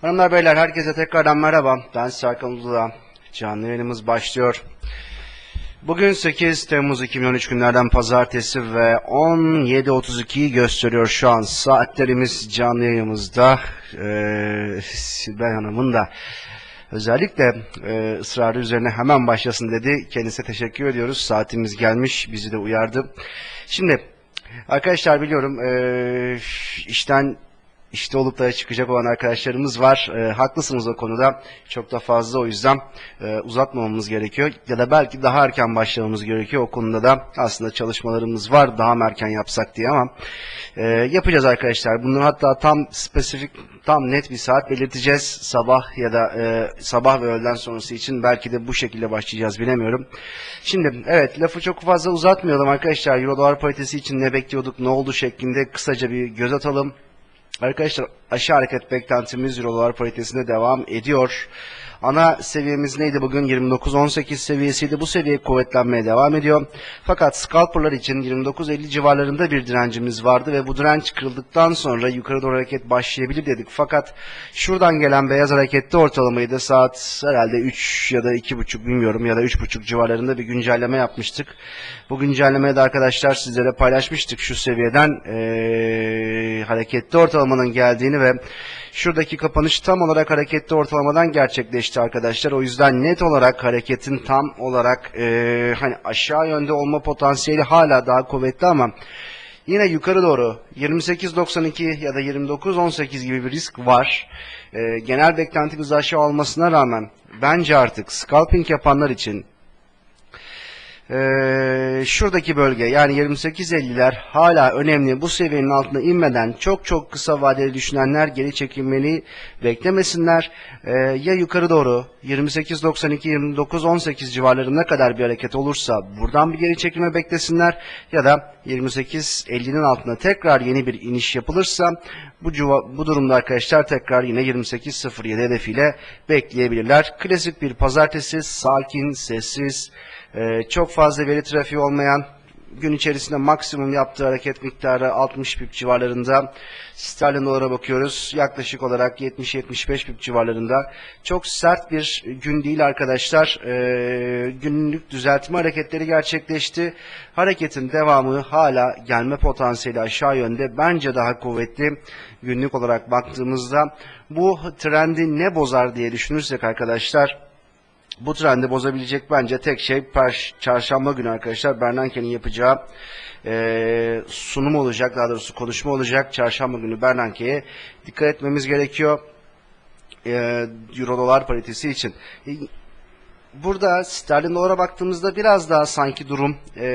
Hanımlar beyler herkese tekrardan merhaba. Ben Serkan Uludağ. Canlı yayınımız başlıyor. Bugün 8 Temmuz 2013 günlerden pazartesi ve 17.32'yi gösteriyor şu an. Saatlerimiz canlı yayımızda. Ee, Sibel Hanım'ın da özellikle e, ısrarı üzerine hemen başlasın dedi. Kendisine teşekkür ediyoruz. Saatimiz gelmiş. Bizi de uyardı. Şimdi arkadaşlar biliyorum e, işten işte olup da çıkacak olan arkadaşlarımız var. E, haklısınız o konuda. Çok da fazla o yüzden e, uzatmamamız gerekiyor. Ya da belki daha erken başlamamız gerekiyor. O konuda da aslında çalışmalarımız var. Daha mı erken yapsak diye ama e, yapacağız arkadaşlar. Bunları hatta tam spesifik, tam net bir saat belirteceğiz. Sabah ya da e, sabah ve öğleden sonrası için belki de bu şekilde başlayacağız bilemiyorum. Şimdi evet lafı çok fazla uzatmayalım arkadaşlar. Euro dolar paritesi için ne bekliyorduk, ne oldu şeklinde kısaca bir göz atalım. Arkadaşlar aşağı hareket beklentimiz Euro dolar paritesinde devam ediyor. Ana seviyemiz neydi bugün? 29.18 seviyesiydi. Bu seviye kuvvetlenmeye devam ediyor. Fakat scalperlar için 29.50 civarlarında bir direncimiz vardı ve bu direnç kırıldıktan sonra yukarı doğru hareket başlayabilir dedik. Fakat şuradan gelen beyaz hareketli ortalamayı da saat herhalde 3 ya da 2.5 bilmiyorum ya da 3.5 civarlarında bir güncelleme yapmıştık. Bu güncellemeyi de arkadaşlar sizlere paylaşmıştık şu seviyeden ee, hareketli ortalamanın geldiğini ve şuradaki kapanış tam olarak hareketli ortalamadan gerçekleşti arkadaşlar. O yüzden net olarak hareketin tam olarak ee, hani aşağı yönde olma potansiyeli hala daha kuvvetli ama yine yukarı doğru 28.92 ya da 29.18 gibi bir risk var. Ee, genel beklentimiz aşağı olmasına rağmen bence artık scalping yapanlar için ee, şuradaki bölge yani 28.50'ler hala önemli. Bu seviyenin altına inmeden çok çok kısa vadeli düşünenler geri çekilmeli beklemesinler. Ee, ya yukarı doğru 28.92-29.18 civarlarına kadar bir hareket olursa buradan bir geri çekilme beklesinler ya da 28.50'nin altına tekrar yeni bir iniş yapılırsa bu, bu durumda arkadaşlar tekrar yine 28.07 hedefiyle bekleyebilirler. Klasik bir pazartesi sakin, sessiz, ee, çok fazla veri trafiği olmayan gün içerisinde maksimum yaptığı hareket miktarı 60 pip civarlarında. Sterlin dolara bakıyoruz. Yaklaşık olarak 70-75 pip civarlarında. Çok sert bir gün değil arkadaşlar. Ee, günlük düzeltme hareketleri gerçekleşti. Hareketin devamı hala gelme potansiyeli aşağı yönde. Bence daha kuvvetli günlük olarak baktığımızda. Bu trendi ne bozar diye düşünürsek arkadaşlar bu trendi bozabilecek bence tek şey çarşamba günü arkadaşlar Bernanke'nin yapacağı e, sunum olacak daha doğrusu konuşma olacak çarşamba günü Bernanke'ye dikkat etmemiz gerekiyor e, Euro dolar paritesi için. E, Burada sterlin dolara baktığımızda biraz daha sanki durum e,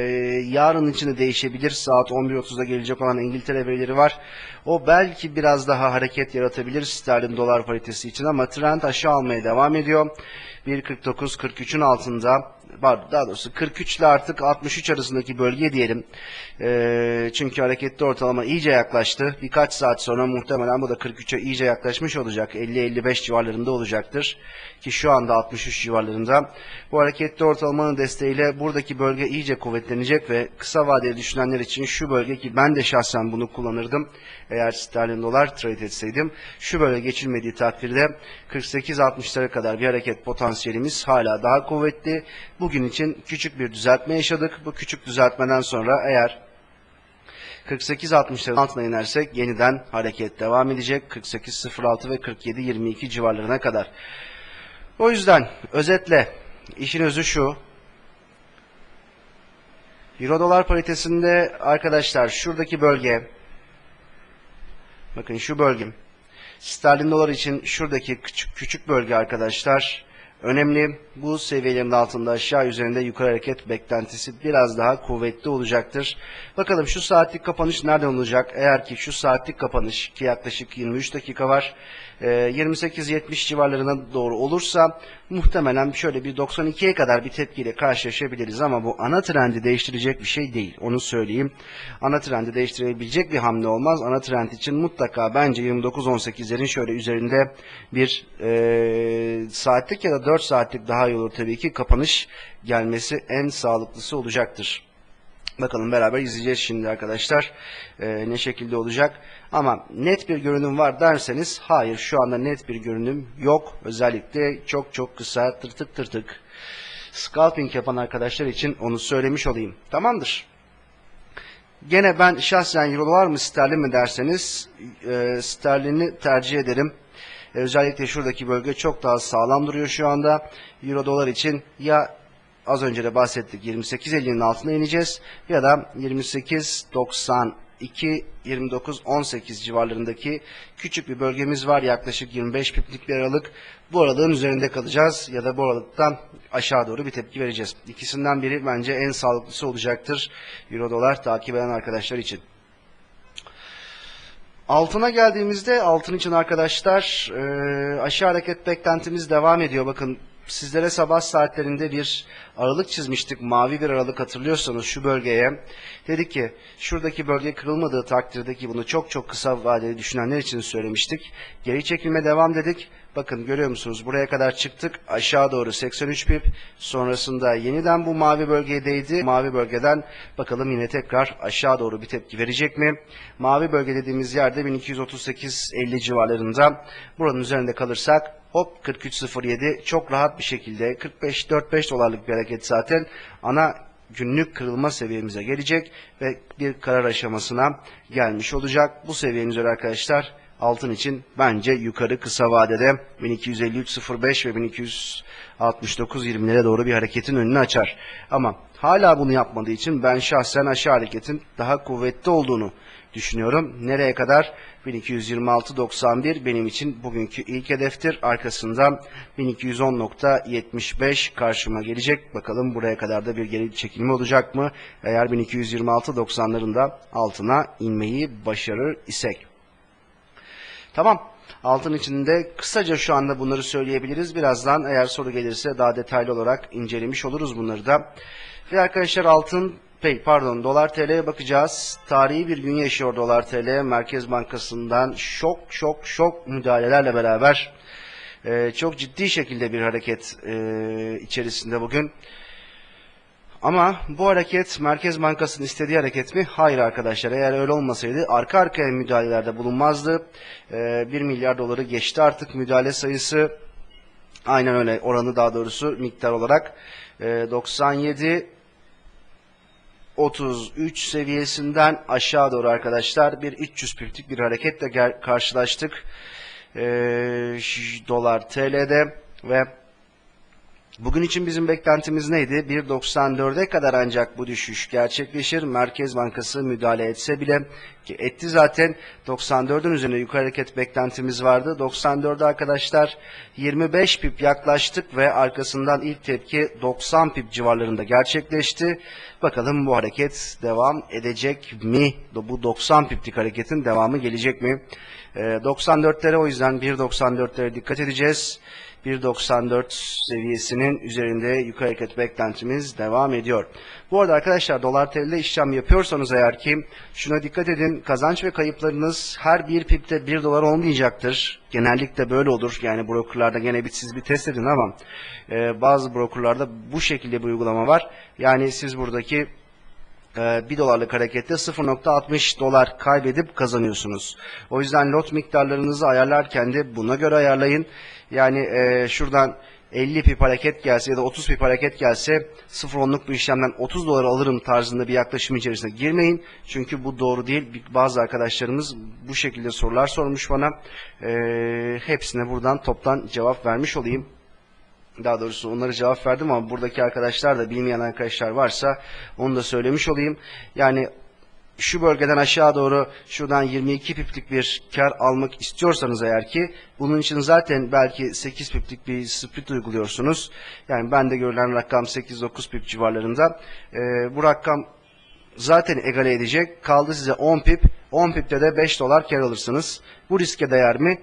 yarın içinde değişebilir. Saat 11.30'da gelecek olan İngiltere verileri var. O belki biraz daha hareket yaratabilir sterlin dolar paritesi için ama trend aşağı almaya devam ediyor. 1.49-43'ün altında var daha doğrusu 43 ile artık 63 arasındaki bölge diyelim. E, çünkü hareketli ortalama iyice yaklaştı. Birkaç saat sonra muhtemelen bu da 43'e iyice yaklaşmış olacak. 50-55 civarlarında olacaktır. Ki şu anda 63 civarlarında. Bu hareketli ortalamanın desteğiyle buradaki bölge iyice kuvvetlenecek ve kısa vadeli düşünenler için şu bölge ki ben de şahsen bunu kullanırdım. Eğer sterlin dolar trade etseydim. Şu bölge geçilmediği takdirde 48-60'lara kadar bir hareket potansiyelimiz hala daha kuvvetli. Bugün için küçük bir düzeltme yaşadık. Bu küçük düzeltmeden sonra eğer 48-60'ların altına inersek yeniden hareket devam edecek. 48-06 ve 47-22 civarlarına kadar. O yüzden özetle işin özü şu. Euro dolar paritesinde arkadaşlar şuradaki bölge bakın şu bölgem sterlin dolar için şuradaki küçük, küçük bölge arkadaşlar önemli. Bu seviyelerin altında aşağı üzerinde yukarı hareket beklentisi biraz daha kuvvetli olacaktır. Bakalım şu saatlik kapanış nereden olacak? Eğer ki şu saatlik kapanış ki yaklaşık 23 dakika var. 28-70 civarlarına doğru olursa muhtemelen şöyle bir 92'ye kadar bir tepkiyle karşılaşabiliriz ama bu ana trendi değiştirecek bir şey değil. Onu söyleyeyim. Ana trendi değiştirebilecek bir hamle olmaz. Ana trend için mutlaka bence 29-18'lerin şöyle üzerinde bir e, saatlik ya da 4 saatlik daha iyi olur tabii ki kapanış gelmesi en sağlıklısı olacaktır. Bakalım beraber izleyeceğiz şimdi arkadaşlar. Ee, ne şekilde olacak. Ama net bir görünüm var derseniz hayır şu anda net bir görünüm yok. Özellikle çok çok kısa tırtık tırtık scalping yapan arkadaşlar için onu söylemiş olayım. Tamamdır. Gene ben şahsen euro var mı sterlin mi derseniz e, sterlini tercih ederim. Özellikle şuradaki bölge çok daha sağlam duruyor şu anda. Euro dolar için ya az önce de bahsettik 28.50'nin altına ineceğiz ya da 28.92 29 18 civarlarındaki küçük bir bölgemiz var yaklaşık 25 piplik bir aralık. Bu aralığın üzerinde kalacağız ya da bu aralıktan aşağı doğru bir tepki vereceğiz. İkisinden biri bence en sağlıklısı olacaktır Euro dolar takip eden arkadaşlar için. Altına geldiğimizde altın için arkadaşlar e, aşağı hareket beklentimiz devam ediyor. Bakın sizlere sabah saatlerinde bir aralık çizmiştik. Mavi bir aralık hatırlıyorsanız şu bölgeye. Dedik ki şuradaki bölge kırılmadığı takdirde ki bunu çok çok kısa vadeli düşünenler için söylemiştik. Geri çekilme devam dedik. Bakın görüyor musunuz buraya kadar çıktık. Aşağı doğru 83 pip. Sonrasında yeniden bu mavi bölgeye değdi. Mavi bölgeden bakalım yine tekrar aşağı doğru bir tepki verecek mi? Mavi bölge dediğimiz yerde 1238-50 civarlarında. Buranın üzerinde kalırsak hop 43.07 çok rahat bir şekilde 45-45 dolarlık bir hareket zaten ana günlük kırılma seviyemize gelecek ve bir karar aşamasına gelmiş olacak. Bu seviyenin üzeri arkadaşlar altın için bence yukarı kısa vadede 1253.05 ve 1269.20'lere doğru bir hareketin önünü açar. Ama hala bunu yapmadığı için ben şahsen aşağı hareketin daha kuvvetli olduğunu düşünüyorum. Nereye kadar? 1226.91 benim için bugünkü ilk hedeftir. Arkasından 1210.75 karşıma gelecek. Bakalım buraya kadar da bir geri çekilme olacak mı? Eğer 1226.90'ların altına inmeyi başarır isek. Tamam. Altın içinde kısaca şu anda bunları söyleyebiliriz. Birazdan eğer soru gelirse daha detaylı olarak incelemiş oluruz bunları da. Ve arkadaşlar altın Pey, pardon dolar TL'ye bakacağız. Tarihi bir gün yaşıyor dolar TL. Merkez Bankası'ndan şok şok şok müdahalelerle beraber e, çok ciddi şekilde bir hareket e, içerisinde bugün. Ama bu hareket Merkez Bankası'nın istediği hareket mi? Hayır arkadaşlar. Eğer öyle olmasaydı arka arkaya müdahalelerde bulunmazdı. E, 1 milyar doları geçti artık müdahale sayısı. Aynen öyle oranı daha doğrusu miktar olarak. E, 97 33 seviyesinden aşağı doğru arkadaşlar bir 300 piplik bir hareketle karşılaştık. Ee, dolar TL'de ve bugün için bizim beklentimiz neydi? 1.94'e kadar ancak bu düşüş gerçekleşir. Merkez Bankası müdahale etse bile ki etti zaten 94'ün üzerine yukarı hareket beklentimiz vardı. 94'e arkadaşlar 25 pip yaklaştık ve arkasından ilk tepki 90 pip civarlarında gerçekleşti. Bakalım bu hareket devam edecek mi? Bu 90 piplik hareketin devamı gelecek mi? 94'lere ee, o yüzden 1.94'lere dikkat edeceğiz. 1.94 seviyesinin üzerinde yukarı hareket beklentimiz devam ediyor. Bu arada arkadaşlar dolar TL'de işlem yapıyorsanız eğer ki şuna dikkat edin kazanç ve kayıplarınız her bir pipte 1 dolar olmayacaktır. Genellikle böyle olur. Yani brokerlarda gene bir siz bir test edin ama e, bazı brokerlarda bu şekilde bir uygulama var. Yani siz buradaki 1 e, dolarlık harekette 0.60 dolar kaybedip kazanıyorsunuz. O yüzden lot miktarlarınızı ayarlarken de buna göre ayarlayın. Yani e, şuradan 50 pip hareket gelse ya da 30 pip hareket gelse 0.10'luk bir işlemden 30 dolar alırım tarzında bir yaklaşım içerisine girmeyin. Çünkü bu doğru değil. Bazı arkadaşlarımız bu şekilde sorular sormuş bana. E, hepsine buradan toptan cevap vermiş olayım. Daha doğrusu onlara cevap verdim ama buradaki arkadaşlar da bilmeyen arkadaşlar varsa onu da söylemiş olayım. Yani şu bölgeden aşağı doğru şuradan 22 piplik bir kar almak istiyorsanız eğer ki bunun için zaten belki 8 piplik bir split uyguluyorsunuz. Yani bende görülen rakam 8-9 pip civarlarında. Ee, bu rakam zaten egale edecek. Kaldı size 10 pip. 10 pipte de 5 dolar kar alırsınız. Bu riske değer mi?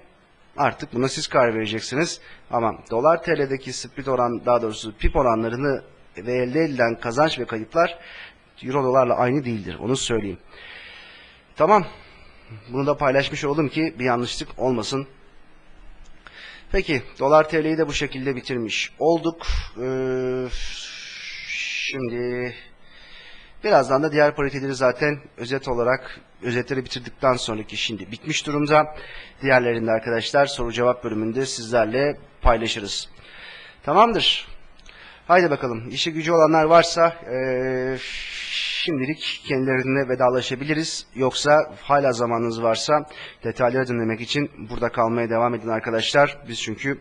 Artık buna siz karar vereceksiniz. Ama dolar TL'deki split oran daha doğrusu pip oranlarını ve elde edilen kazanç ve kayıplar euro dolarla aynı değildir. Onu söyleyeyim. Tamam. Bunu da paylaşmış oldum ki bir yanlışlık olmasın. Peki dolar TL'yi de bu şekilde bitirmiş olduk. Ee, şimdi Birazdan da diğer pariteleri zaten özet olarak özetleri bitirdikten sonraki şimdi bitmiş durumda. Diğerlerinde arkadaşlar soru cevap bölümünde sizlerle paylaşırız. Tamamdır. Haydi bakalım. İşi gücü olanlar varsa eee, şimdilik kendilerine vedalaşabiliriz. Yoksa hala zamanınız varsa detayları dinlemek için burada kalmaya devam edin arkadaşlar. Biz çünkü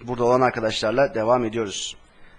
burada olan arkadaşlarla devam ediyoruz.